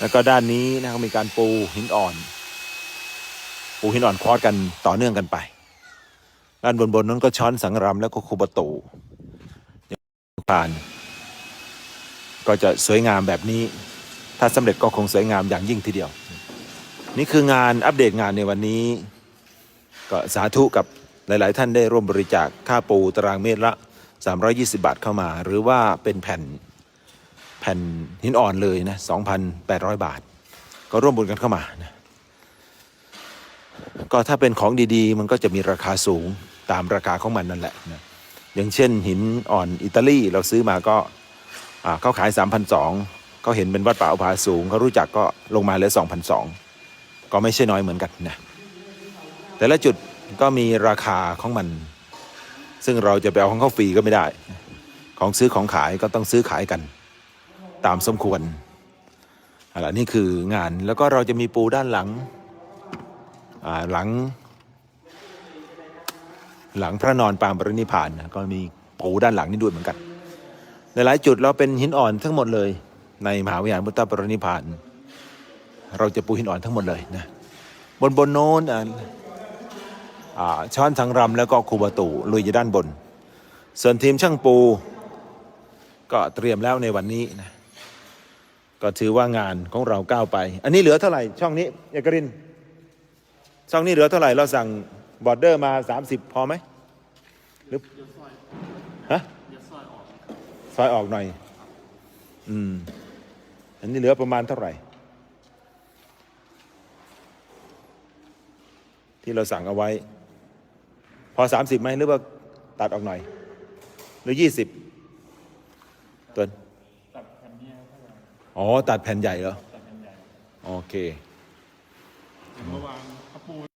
แล้วก็ด้านนี้นะครับมีการปูหินอ่อน ปูหินอ่อนคอร์สกันต่อเนื่องกันไป ด้านบนบนนั้นก็ช้อนสังรำแล้วก็คูประตูผ่าน ก็จะสวยงามแบบนี้ ถ้าสำเร็จก็คงสวยงามอย่างยิ่งทีเดียว นี่คืองานอัปเดตงานในวันนี้ ก็สาธุกับหลาย ๆ ท่านได้ร่วมบริจาคค่าปูตารางเมตรละ 320 บาทเข้ามา หรือว่าเป็นแผ่น แผ่นหินอ่อนเลยนะ2,800 บาท ก็ร่วมบุญกันเข้ามานะก็ถ้าเป็นของดีๆ มันก็จะมีราคาสูงตามราคาของมันนั่นแหละนะอย่างเช่น หินอ่อนอิตาลีเราซื้อมาก็อ่าเขาขาย 3,200เขาเห็นเป็นวัดป่าอุภาสูงเขารู้จักก็ลงมาเหลือ2,200 ก็ไม่ใช่น้อยเหมือนกันนะแต่ละจุดก็มีราคาของมัน ซึ่งเราจะไปเอาของเขาฟรีก็ไม่ได้ ของซื้อของขายก็ต้องซื้อขายกัน ตามสมควรอะไรนี่คืองานแล้วก็เราจะมีปูด้านหลังหลัง หลังพระนอนปางปรินิพานนะก็มีปูด้านหลังนี่ด้วยเหมือนกันในหลายจุดเราเป็นหินอ่อนทั้งหมดเลย ในมหาวิหารพุทธปรินิพาน เราจะปูหินอ่อนทั้งหมดเลยนะบนบนโน้นช้อนทางรำแล้วก็คูบาตูลุยอยู่ด้านบน ส่วนทีมช่างปู ก็เตรียมแล้วในวันนี้นะ ก็ถือว่างานของเราก้าวไป อันนี้เหลือเท่าไหร่ช่องนี้เอกริน ช่องนี้เหลือเท่าไหร่เราสั่งบอร์เดอร์มา 30 พอไหมหรือฮะซอยออกหน่อย อืม อันนี้เหลือประมาณเท่าไหร่ ที่เราสั่งเอาไว้ พอสามสิบไหมหรือว่าตัดออกหน่อย หรือยี่สิบตัว อ๋อ ตัดแผ่นใหญ่เหรอ โอเคเมื่อวานเขาปู